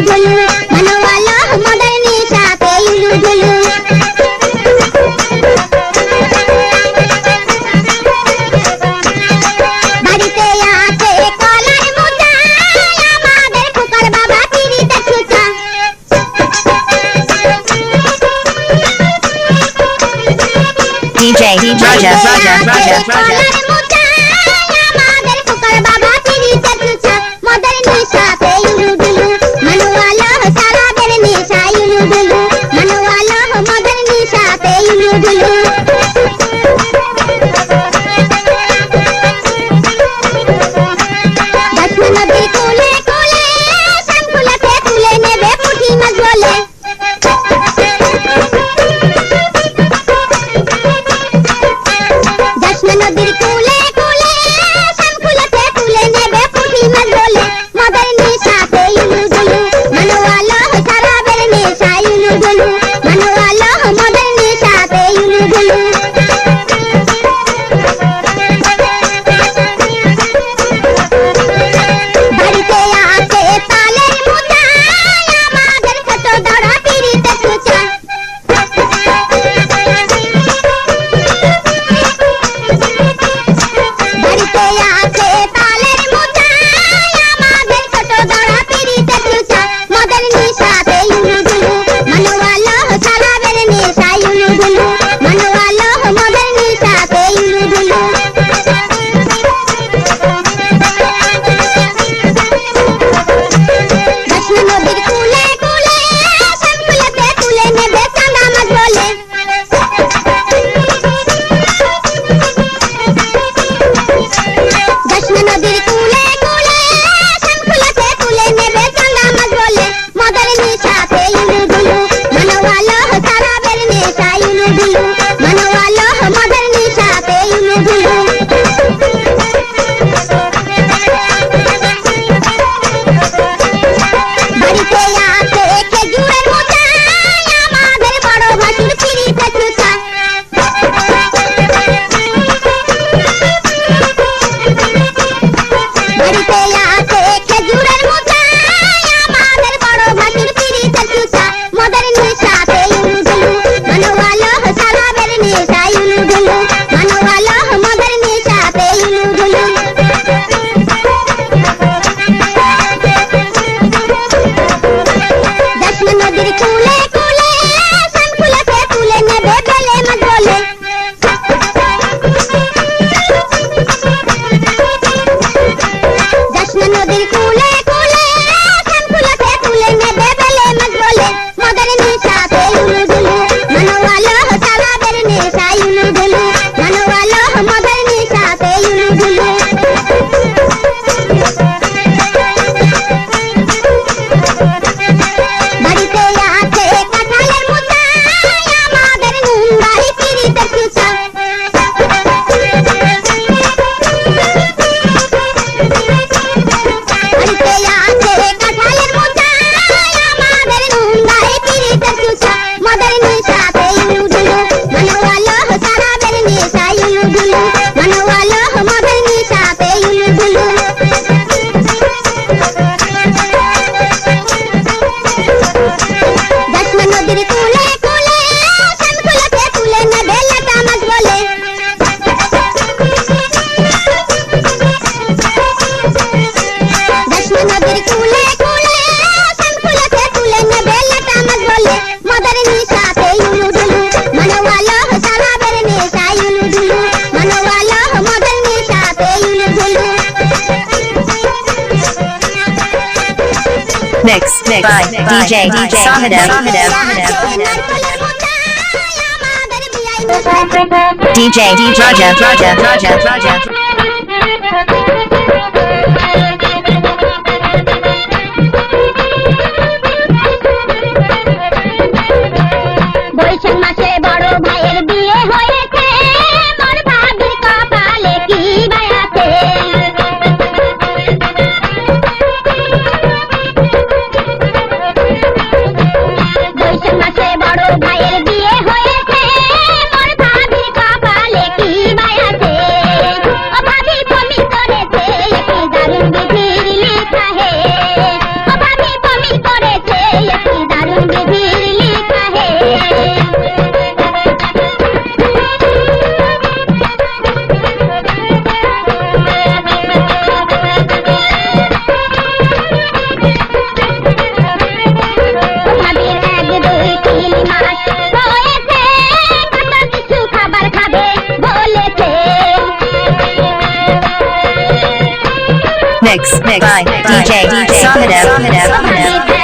भैया 救命 Thank you. DJ DJ Sahadev DJ DJ Raja Raja Raja Raja mix mix by DJ DJ Sahadab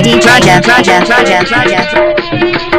ID project project project project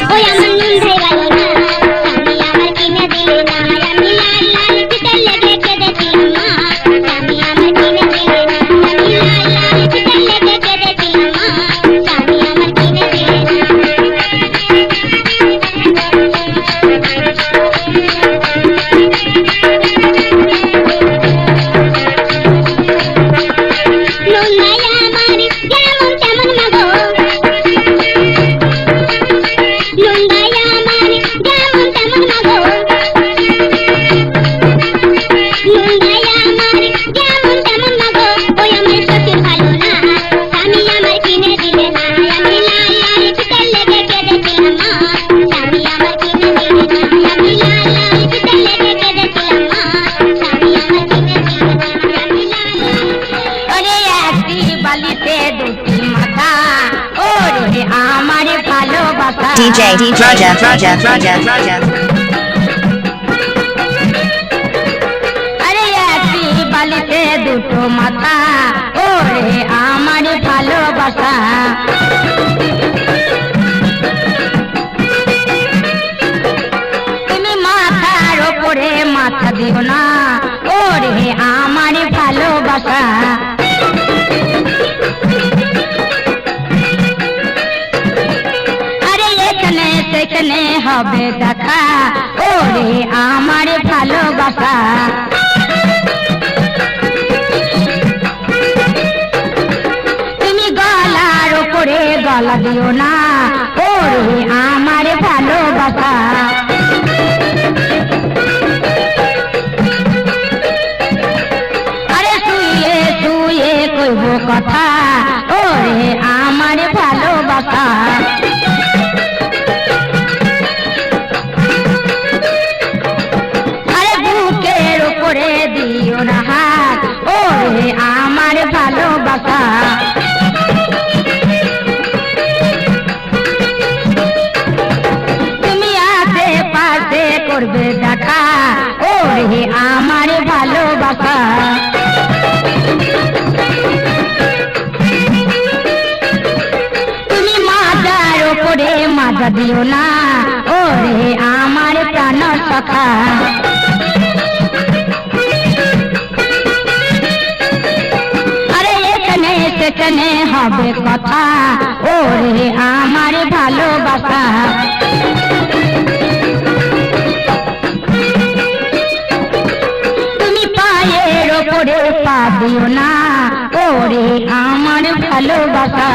voy a mandar un regalo. DJ Raja Raja Raja Raja. আরে একটি বালিতে দুটো মাথা ওরে আমার ভালোবাসা হবে দেখা ওরে আমার ভালোবাসা। তুমি গলার ওপরে গলা দিও না তুমি মাজার ওপরে মাজা দিও না। ওরে আমার প্রাণ সখা। সেখানে হবে কথা। ওরে আমার ভালোবাসা। পায়ের ওপরে পা না, ওরে আমার ভালোবাসা।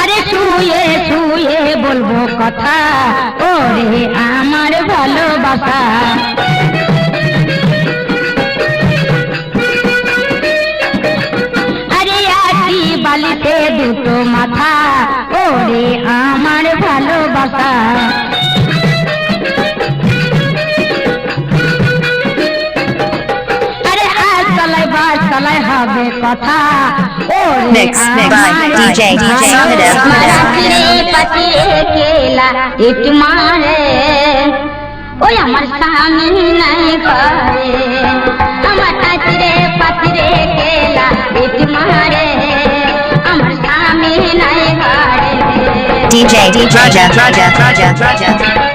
আরে বলব কথা, ওরে আমার ভালোবাসা। আরে বালিতে দুটো মাথা, ওরে আমার ভালোবাসা। চালায় বাস চালায় হবে কথা ওরে Mix, mix by আমার DJ, DJ Sahadep. মারাতিরে পাতিরে কেলা ইট মারে ওই আমার স্বামী নাই করে আমার কাতিরে পাতিরে কেলা ইট মারে আমার স্বামী নাই করে DJ DJ Raja Raja Raja Raja.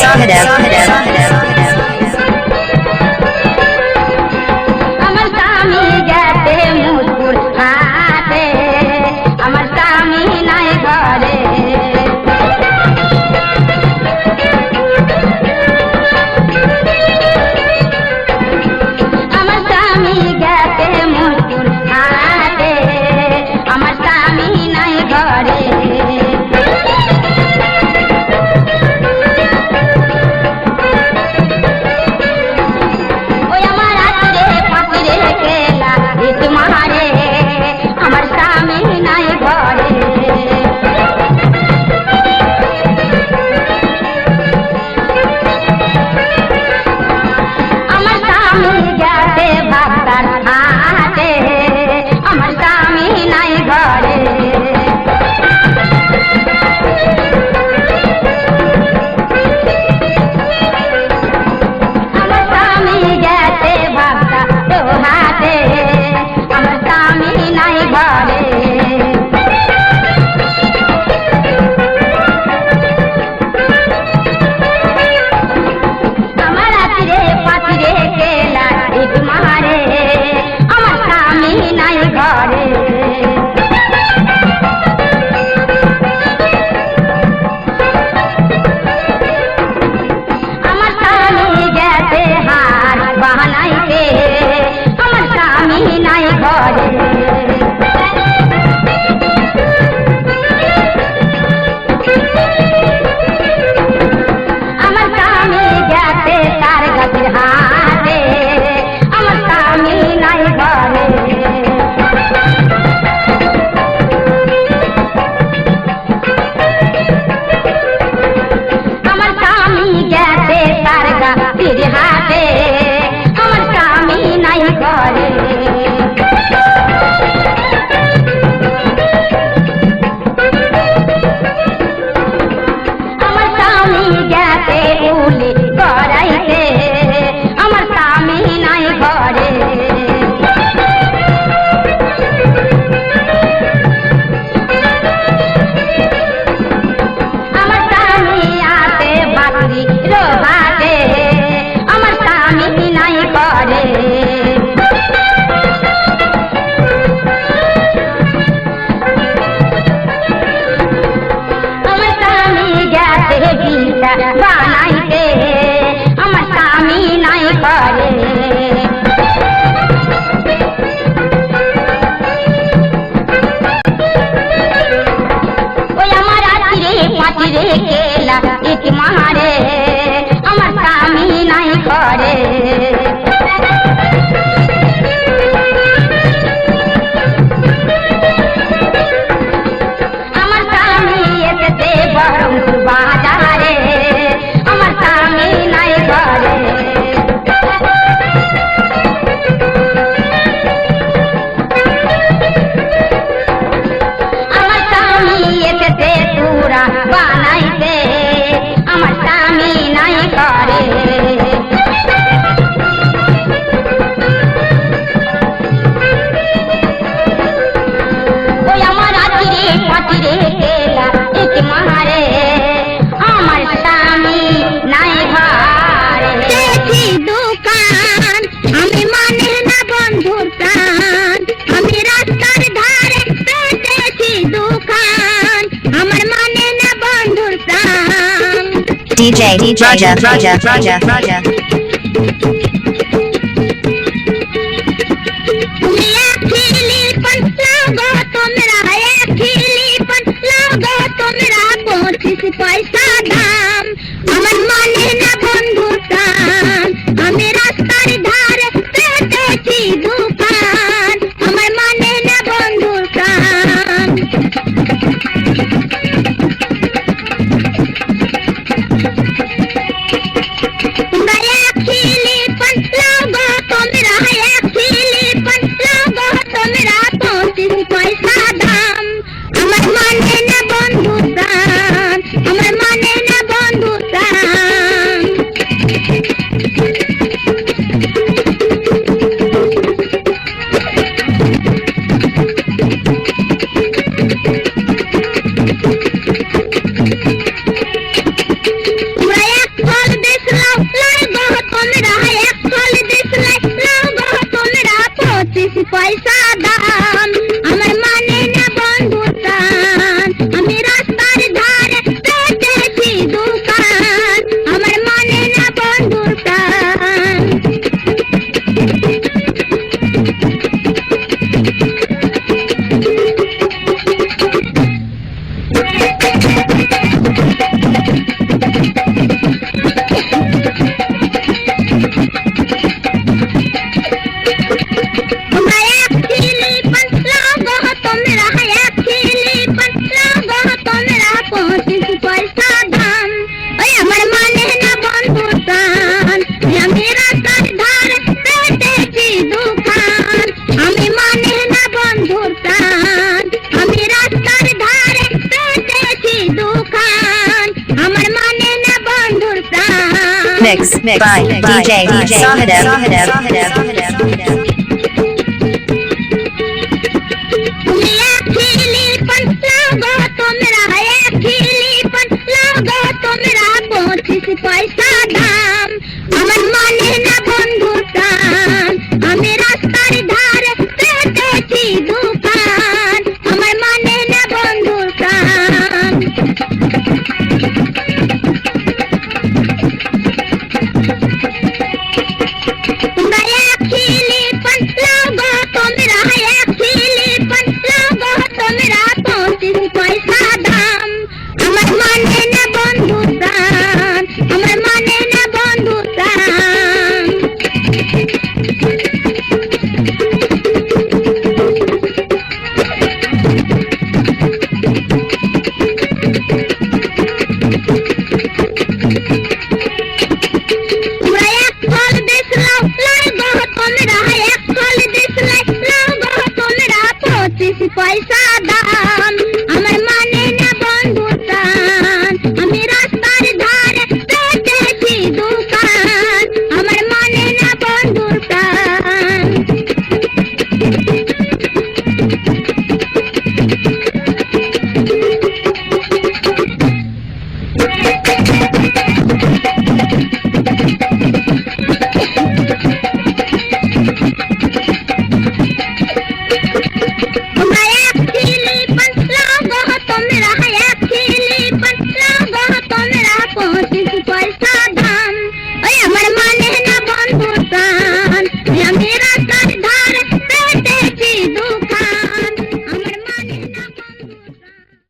Shahadab DJ DJ, Raja Raja Raja Raja. Mix by DJ Sahadeb.